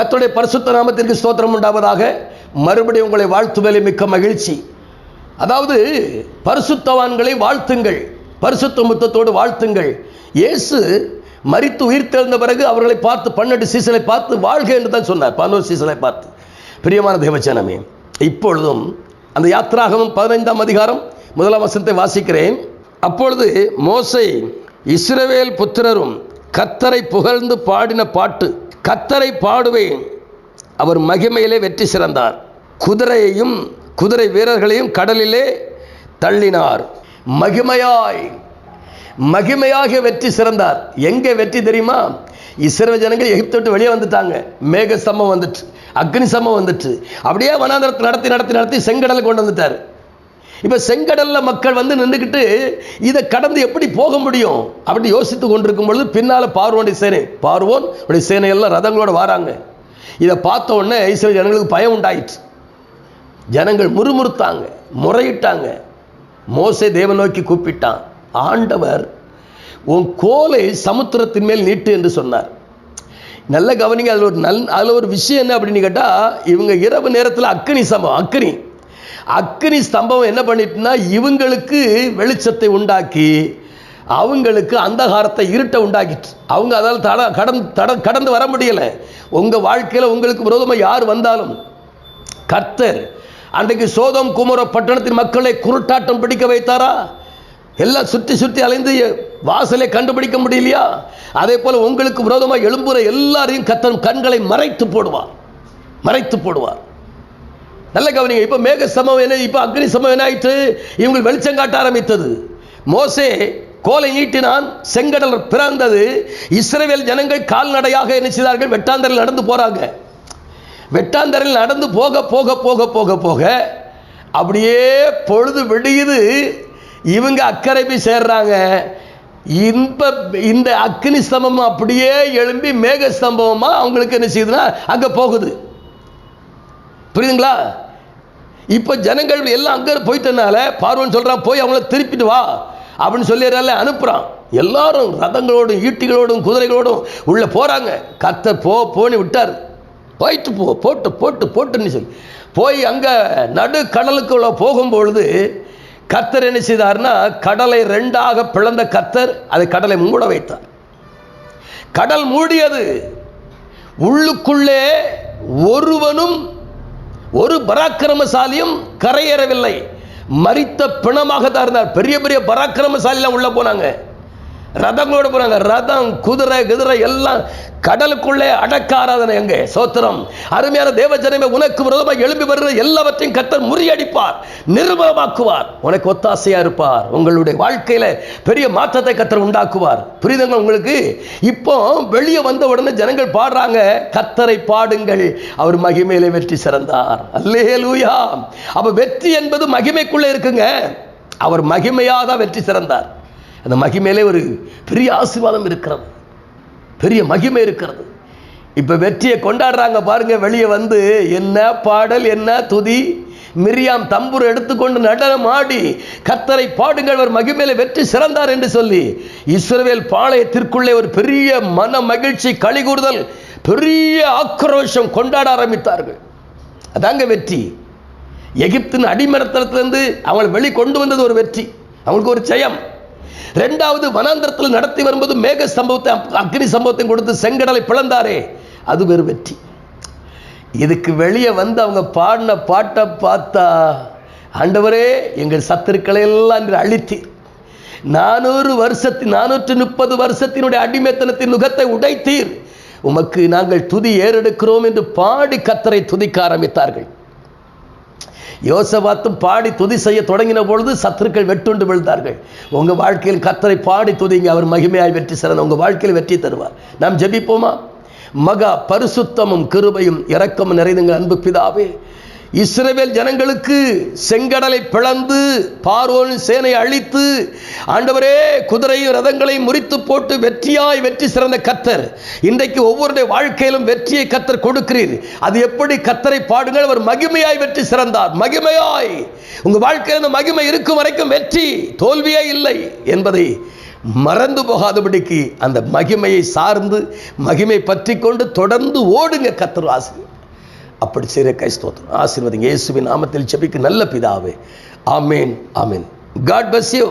கத்துடைய பரிசுத்த நாமத்திற்கு ஸ்தோத்திரம் உண்டாவதாக. மறுபடியும் உங்களை வாழ்த்துவதில் மிக்க மகிழ்ச்சி. அதாவது பரிசுத்தவான்களை வாழ்த்துங்கள். பரிசுத்த முத்தத்தோடு வாழ்த்துங்கள். இயேசு மறித்து உயிர் தெழுந்த பிறகு அவர்களை பார்த்து பன்னெண்டு சீசனை பார்த்து வாழ்க என்று தான் சொன்னார். பதினோரு சீசனை பார்த்து. பிரியமான தேவச்சனமே இப்பொழுதும் அந்த யாத்திராகவும் பதினைந்தாம் அதிகாரம் முதலாம் வசனத்தை வாசிக்கிறேன். அப்பொழுது மோசை இஸ்ரவேல் புத்திரரும் கத்தரை புகழ்ந்து பாடின பாட்டு கத்தரை பாடுவேன். அவர் மகிமையிலே வெற்றி சிறந்தார். குதிரையையும் குதிரை வீரர்களையும் கடலிலே தள்ளினார். மகிமையாய் மகிமையாக வெற்றி சிறந்தார். எங்கே வெற்றி தெரியுமா? இஸ்ரேல் ஜனங்கள் எகிப்து விட்டு வெளியே வந்துட்டாங்க. மேக சமம் வந்துட்டு அக்னி சமம் வந்துட்டு அப்படியே வனாந்தரத்தை நடத்தி நடத்தி நடத்தி செங்கடலை கொண்டு வந்துட்டார். இப்போ செங்கடலில் மக்கள் வந்து நின்றுக்கிட்டு இதை கடந்து எப்படி போக முடியும் அப்படி யோசித்து கொண்டிருக்கும் பொழுது பின்னால் பார்வோனுடைய சேனை. பார்வோன் உடைய சேனையெல்லாம் ரதங்களோடு வராங்க. இதை பார்த்த உடனே இஸ்ரேல் ஜனங்களுக்கு பயம் உண்டாயிற்று. ஜனங்கள் முறுமுறுத்தாங்க முறையிட்டாங்க. மோசை தேவ நோக்கி கூப்பிட்டான் ஆண்டவர் உன் கோலை சமுத்திரத்தின் மேல் நீட்டு என்று சொன்னார். நல்ல கவனிங்க அதில் ஒரு நல் அதில் ஒரு விஷயம் என்ன அப்படின்னு கேட்டால் இவங்க இரவு நேரத்தில் அக்கனி சமம் அக்கனி அக்னி ஸ்தம்பம் என்ன பண்ணிட்டுனா இவங்களுக்கு வெளிச்சத்தை உண்டாக்கி அவங்களுக்கு அந்தகாரத்தை இருட்டை உண்டாக்கிட்டு அவங்க அதால் தட கடந்து தட கடந்து வர முடியலை. உங்கள் வாழ்க்கையில் உங்களுக்கு விரோதமாக யார் வந்தாலும் கர்த்தர் அன்றைக்கு சோதம் குமர பட்டணத்தின் மக்களை குருட்டாட்டம் பிடிக்க வைத்தாரா? எல்லாம் சுற்றி சுற்றி அலைந்து வாசலை கண்டுபிடிக்க முடியலையா? அதே போல் உங்களுக்கு விரோதமாக எழும்புற எல்லாரையும் கத்தன் கண்களை மறைத்து போடுவார். மறைத்து போடுவார். நல்ல கவனிங்க. இப்போ மேக சமம் என்ன? இப்போ அக்னி சமம் என்ன ஆயிற்று? இவங்க வெளிச்சம் காட்ட ஆரம்பித்தது. மோசே கோலை ஈட்டினான் செங்கடல் பிறந்தது. இஸ்ரேல் ஜனங்கள் கால்நடையாக என்ன செய்தார்கள்? வெட்டாந்தரில் நடந்து போறாங்க. வெட்டாந்தரில் நடந்து போக போக போக போக போக அப்படியே பொழுது விடியுது. இவங்க அக்கறை போய் சேர்றாங்க. இந்த இந்த அக்னி ஸ்தம்பம் அப்படியே எழும்பி மேக ஸ்தம்பமா அவங்களுக்கு என்ன செய்யுதுன்னா அங்கே போகுது. புரியுதுங்களா? இப்போ ஜனங்கள் எல்லாம் அங்கே போயிட்டனால பார்வன் சொல்கிறான் போய் அவங்கள திருப்பிட்டு வா. அப்படின்னு சொல்லிடுறால அனுப்புகிறான் எல்லாரும் ரதங்களோடும் ஈட்டிகளோடும் குதிரைகளோடும் உள்ளே போகிறாங்க கத்த போ போன்னு விட்டார். போயிட்டு போ போட்டு போட்டு போட்டுன்னு சொல்லி. போய் அங்கே நடு கடலுக்குள்ள போகும்பொழுது கத்தர் என்ன செய்தார்னா கடலை ரெண்டாக பிளந்த கத்தர் அதை கடலை மூட வைத்தார். கடல் மூடியது. உள்ளுக்குள்ளே ஒருவனும் ஒரு பராக்கிரமசாலியும் கரையேறவில்லை. மறித்த பிணமாக தான் இருந்தார். பெரிய பெரிய பராக்கிரமசாலிலாம் உள்ளே போனாங்க. ரதங்களோட போனாங்க. ரதம் குதிரை குதிரை எல்லாம் கடலுக்குள்ளே அடக்காராதன எங்கே? சோத்திரம். அருமையான தேவஜனமே உனக்கு விரோதமாக எழும்பி வருகிற எல்லாவற்றையும் கத்தர் முறியடிப்பார் நிர்மலமாக்குவார். உனக்கு ஒத்தாசையா இருப்பார். உங்களுடைய வாழ்க்கையில பெரிய மாற்றத்தை கத்தர் உண்டாக்குவார். புரியுதுங்க உங்களுக்கு? இப்போ வெளியே வந்த உடனே ஜனங்கள் பாடுறாங்க கத்தரை பாடுங்கள் அவர் மகிமையிலே வெற்றி சிறந்தார். அல்லே லூயா அப்ப வெற்றி என்பது மகிமைக்குள்ளே இருக்குங்க. அவர் மகிமையாக தான் வெற்றி சிறந்தார். அந்த மகிமையிலே ஒரு பெரிய ஆசீர்வாதம் இருக்கிறது. பெரிய மகிமை இருக்கிறது. இப்போ வெற்றியை கொண்டாடுறாங்க பாருங்க வெளியே வந்து என்ன பாடல் என்ன துதி? மிரியாம் தம்புரு எடுத்துக்கொண்டு நடனம் ஆடி கத்தரை பாடுங்கள் அவர் மகிமையில வெற்றி சிறந்தார் என்று சொல்லி இஸ்ரவேல் பாளையத்திற்குள்ளே ஒரு பெரிய மன மகிழ்ச்சி கழிகூறுதல் பெரிய ஆக்ரோஷம் கொண்டாட ஆரம்பித்தார்கள். அதாங்க வெற்றி. எகிப்தின் அடிமரத்திலிருந்து அவங்களை வெளி கொண்டு வந்தது ஒரு வெற்றி. அவங்களுக்கு ஒரு ஜெயம். ரெண்டாவது வனாந்திரத்தில் நடத்தி வரும்போது மேக சம்பவத்தை அக்னி சம்பவத்தை கொடுத்து செங்கடலை பிளந்தாரே அது வெறும் வெற்றி. இதுக்கு வெளியே வந்து அவங்க பாடின பாட்டை பார்த்தா ஆண்டவரே எங்கள் சத்துருக்களை எல்லாம் அழித்தீர் நானூறு வருஷத்தின் நானூற்று முப்பது வருஷத்தினுடைய அடிமைத்தனத்தின் நுகத்தை உடைத்தீர். உமக்கு நாங்கள் துதி ஏறெடுக்கிறோம் என்று பாடி கத்தரை துதிக்க ஆரம்பித்தார்கள். யோசபாத்தும் பாடி துதி செய்ய தொடங்கின பொழுது சத்துருக்கள் வெட்டுண்டு விழுந்தார்கள். உங்க வாழ்க்கையில் கத்தரை பாடி துதிங்க அவர் மகிமையாய் வெற்றி சிறந்த உங்க வாழ்க்கையில் வெற்றி தருவார். நாம் ஜெபிப்போமா? மகா பரிசுத்தமும் கிருபையும் இரக்கமும் நிறைந்துங்க அன்பு பிதாவே. இஸ்ரேவேல் ஜனங்களுக்கு செங்கடலை பிளந்து பார்வோன் சேனை அழித்து ஆண்டவரே குதிரையும் ரதங்களையும் முறித்து போட்டு வெற்றியாய் வெற்றி சிறந்த கத்தர் இன்றைக்கு ஒவ்வொருடைய வாழ்க்கையிலும் வெற்றியை கத்தர் கொடுக்கிறீர். அது எப்படி கத்தரை பாடுங்கள்? அவர் மகிமையாய் வெற்றி சிறந்தார். மகிமையாய். உங்கள் வாழ்க்கையில் இந்த மகிமை இருக்கும் வரைக்கும் வெற்றி தோல்வியே இல்லை என்பதை மறந்து போகாதபடிக்கு அந்த மகிமையை சார்ந்து மகிமை பற்றி கொண்டு தொடர்ந்து ஓடுங்க கத்தர் ஆசிரியர் அப்படி செய்கிற கைஸ்தோத்திரம் ஆசீர்வதிங்க. இயேசுவின் நாமத்தில் செபிக்கு நல்ல பிதாவே. ஆமேன் ஆமேன். God bless you